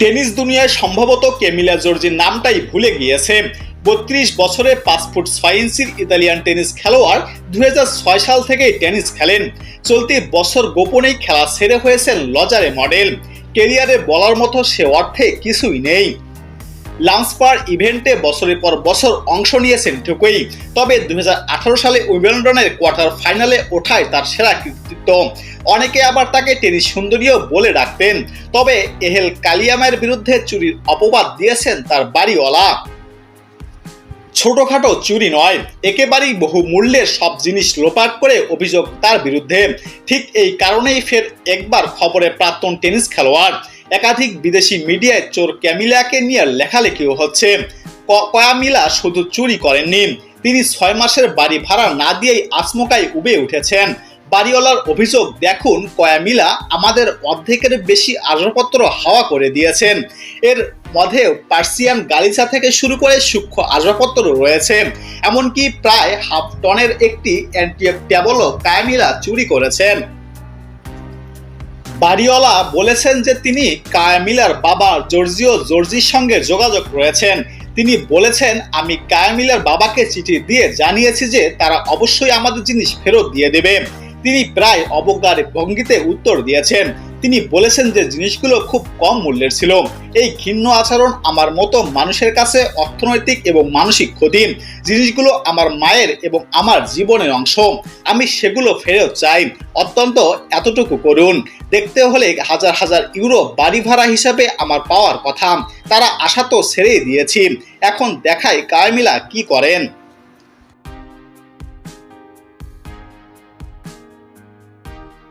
Tennis দুনিয়ায় সম্ভবত কেমিলা জর্জির নামটাই ভুলে গিয়েছে। বত্রিশ বছরে পাসপোর্ট ছয় ইতালিয়ান টেনিস খেলোয়াড় দু হাজার ছয় সাল থেকেই টেনিস খেলেন। চলতি বছর গোপনেই খেলা সেরে হয়েছেন লজারে মডেল। কেরিয়ারে বলার মতো সে অর্থে কিছুই নেই। লান্সপার ইভেন্টে বছরের পর বছর অংশ নিয়েছেন ঠিকই তবে দু হাজার আঠেরো সালে উইবেলডনের কোয়ার্টার ফাইনালে ওঠায় তার সেরা কৃতিত্ব। অনেকে আবার তাকে টেনিস সুন্দরীও বলে ডাকতেন। তবে এহেল কালিয়ামের বিরুদ্ধে চুরির অপবাদ দিয়েছেন তার বাড়িওয়ালা। ছোটখাটো চুরি নয়, একেবারেই বহু মূল্যের সব জিনিস লোপাট করে অভিযোগ তার বিরুদ্ধে। ঠিক এই কারণেই ফের একবার খবরে প্রাক্তন টেনিস খেলোয়াড়, একাধিক বিদেশি মিডিয়ায় চোর ক্যামিলাকে নিয়ে লেখালেখিও হচ্ছে। কয়ামিলা শুধু চুরি করেননি, তিনি ছয় মাসের বাড়ি ভাড়া না দিয়েই আচমকাই উবে উঠেছেন। বাড়িওয়ালার অভিযোগ, দেখুন, কয়ামিলা আমাদের অর্ধেকের বেশি আসবাবপত্র হাওয়া করে দিয়েছেন। এর মধ্যে পার্সিয়ান গালিচা থেকে শুরু করে সূক্ষ্ম আসবাবপত্র রয়েছে। এমনকি প্রায় হাফ টনের একটি অ্যান্টিক ট্যাবলও কায়ামিলা চুরি করেছেন। বাড়িওয়ালা বলেছেন যে তিনি কায়ামিলার বাবা জর্জিও জর্জির সঙ্গে যোগাযোগ রয়েছেন তিনি বলেছেন, আমি কায়ামিলার বাবাকে চিঠি দিয়ে জানিয়েছি যে তারা অবশ্যই আমাদের জিনিস ফেরত দিয়ে দেবে। তিনি প্রায় অবজ্ঞার ভঙ্গিতে উত্তর দিয়েছেন। তিনি বলেছেন যে জিনিসগুলো খুব কম মূল্যের ছিল। এই ঘিন্ন আচরণ আমার মতো মানুষের কাছে অর্থনৈতিক এবং মানসিক ক্ষতি। জিনিসগুলো আমার মায়ের এবং আমার জীবনের অংশ। আমি সেগুলো ফেরত চাই। অত্যন্ত এতটুকু করুন। দেখতে হলে হাজার হাজার ইউরো বাড়ি ভাড়া হিসাবে আমার পাওয়ার কথা। তারা আশা তো ছেড়েই দিয়েছি। এখন দেখাই কায়মিলা কি করেন?